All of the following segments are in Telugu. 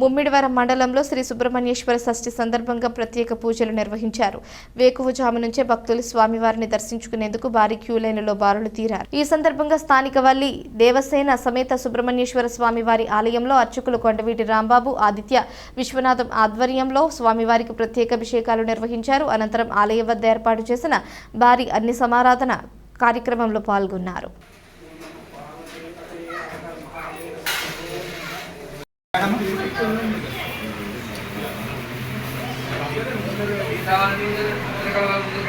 ముమ్మిడివరం మండలంలో శ్రీ సుబ్రహ్మణ్యేశ్వర షష్ఠి సందర్భంగా ప్రత్యేక పూజలు నిర్వహించారు. వేకువజాము నుంచే భక్తులు స్వామివారిని దర్శించుకునేందుకు భారీ క్యూ లైన్లలో బారులు తీరారు. ఈ సందర్భంగా స్థానిక వల్లి దేవసేన సమేత సుబ్రహ్మణ్యేశ్వర స్వామివారి ఆలయంలో అర్చకులు కొండవీటి రాంబాబు ఆదిత్య విశ్వనాథం ఆధ్వర్యంలో స్వామివారికి ప్రత్యేక అభిషేకాలు నిర్వహించారు. అనంతరం ఆలయం వద్ద ఏర్పాటు చేసిన భారీ అన్ని సమారాధన కార్యక్రమంలో పాల్గొన్నారు.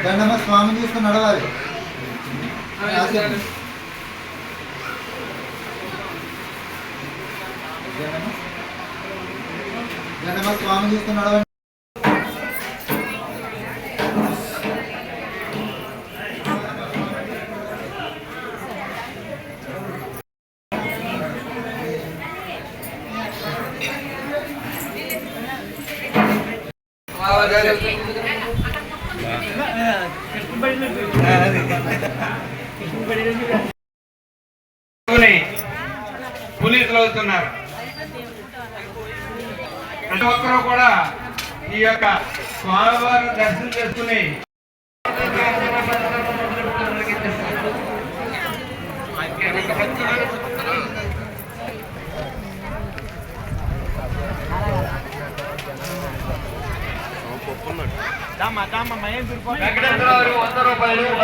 దండమ్మ స్వామిని తీసుకుని నడవాలి ఆశయం. దండమ్మ. దండమ్మ స్వామిని తీసుకుని నడవండి పులి అవుతున్నారు ప్రతి ఒక్కరూ కూడా ఈ యొక్క స్వామివారిని దర్శనం చేసుకుని వెంకటేశ్వర వంద రూపాయలు.